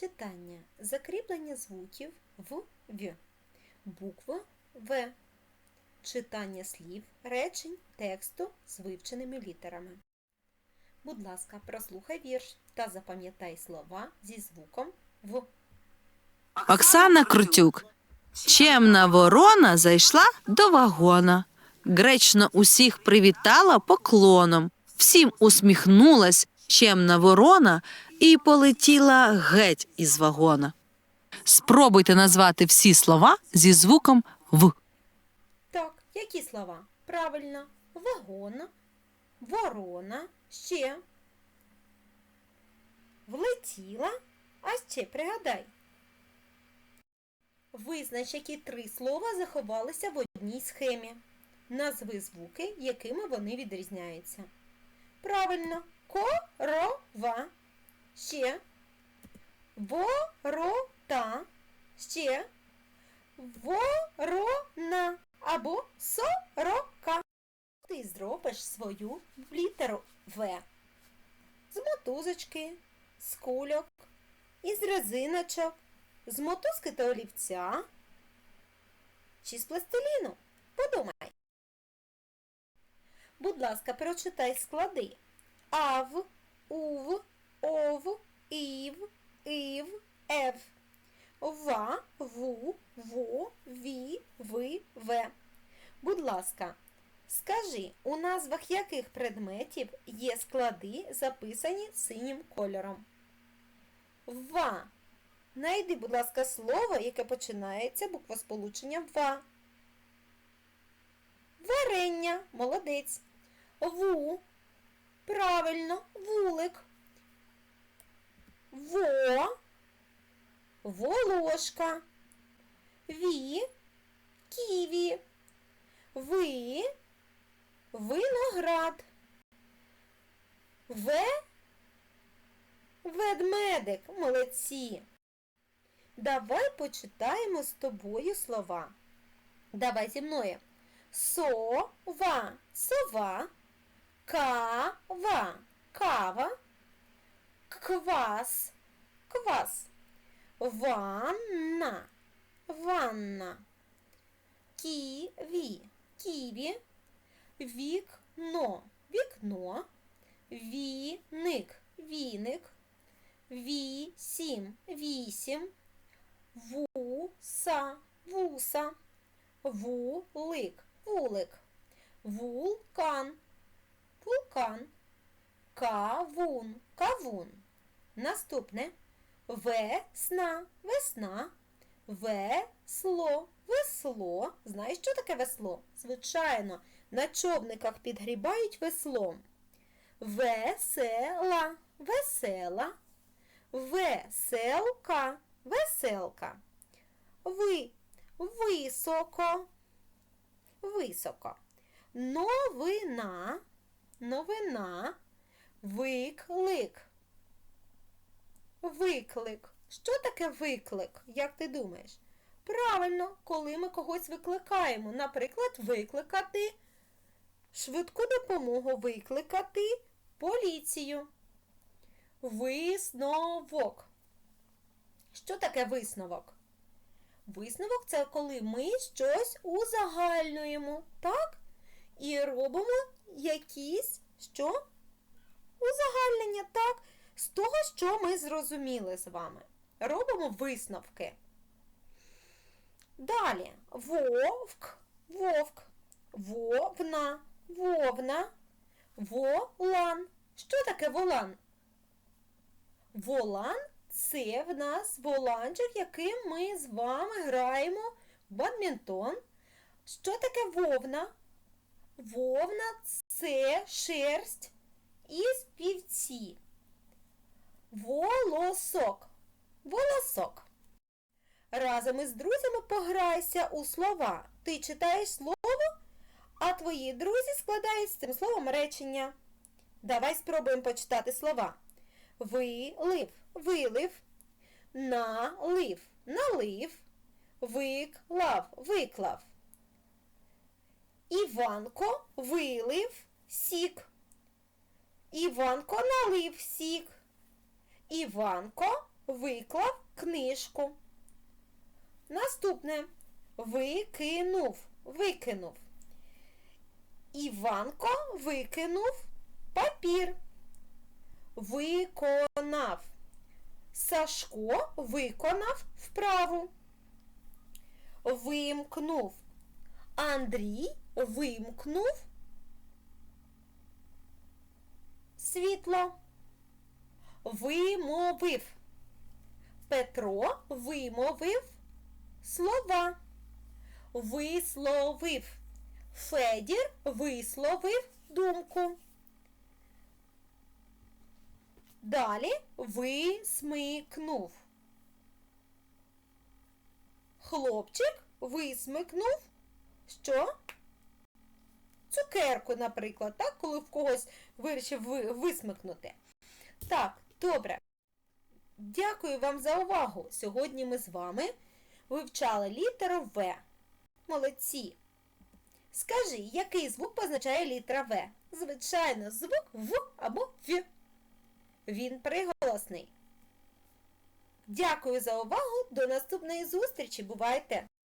Читання. Закріплення звуків в В. Буква В. Читання слів, речень, тексту з вивченими літерами. Будь ласка, прослухай вірш та запам'ятай слова зі звуком В. Оксана Крутюк. Чемна ворона зайшла до вагона. Гречно усіх привітала поклоном. Всім усміхнулась чемна ворона і полетіла геть із вагона. Спробуйте назвати всі слова зі звуком В. Так, які слова? Правильно. Вагон, ворона, ще. Влетіла, а ще пригадай. Визнач, які три слова заховалися в одній схемі. Назви звуки, якими вони відрізняються. Правильно. Корова. Ще. Ворота. Ще. Ворона або сорока. Ти зробиш свою літеру В. З мотузочки, з кульок, із резиночок, з мотузки та олівця чи з пластиліну. Подумай. Будь ласка, прочитай склади. Ав, ув, ов, ів, ів, ев. Ва, ву, во, ві, ви, ве. Будь ласка, скажи, у назвах яких предметів є склади, записані синім кольором? Ва. Найди, будь ласка, слово, яке починається буквосполученням ва. Варення. Молодець. Ву. Правильно, вулик. Во. Волошка. Ві. Ківі. Ви. Виноград. В. Ведмедик. Молодці. Давай почитаємо з тобою слова. Давай зі мною. Сова. Сова. Кава. Кава. Квас. Квас. Ванна. Ванна. Ківі. Ківі. Вікно. Вікно. Віник. Віник. Вісім. Вісім. Вуса. Вуса. Вулик. Вулик. Вулкан. Вулкан. Кавун. Кавун. Наступне. Весна. Весна. Весло. Весло. Знаєш, що таке весло? Звичайно, на човниках підгрібають веслом. Весела. Весела. Веселка. Веселка. Ви. Високо. Високо. Новина. Новина. Виклик. Виклик. Що таке виклик? Як ти думаєш? Правильно, коли ми когось викликаємо. Наприклад, викликати швидку допомогу, викликати поліцію. Висновок. Що таке висновок? Висновок це коли ми щось узагальнюємо, так? І робимо якісь що? Узагальнення, так? Того, що ми зрозуміли з вами. Робимо висновки. Далі вовк, вовк, вовна, вовна, волан. Що таке волан? Волан це в нас воланчик, яким ми з вами граємо в бадмінтон. Що таке вовна? Вовна це шерсть із півці. Волосок. Волосок. Разом із друзями пограйся у слова. Ти читаєш слово, а твої друзі складають з цим словом речення. Давай спробуємо почитати слова. Вилив, вилив, налив, налив, виклав, виклав. Іванко вилив сік. Іванко налив сік. Іванко виклав книжку. Наступне викинув, викинув. Іванко викинув папір. Виконав. Сашко виконав вправу. Вимкнув. Андрій вимкнув світло. Вимовив. Петро вимовив слова. Висловив. Федір висловив думку. Далі висмикнув. Хлопчик висмикнув що? Цукерку, наприклад, так, коли в когось вирішив висмикнути. Так, добре. Дякую вам за увагу. Сьогодні ми з вами вивчали літеру В. Молодці. Скажи, який звук позначає літера В? Звичайно, звук В або В. Він приголосний. Дякую за увагу. До наступної зустрічі. Бувайте!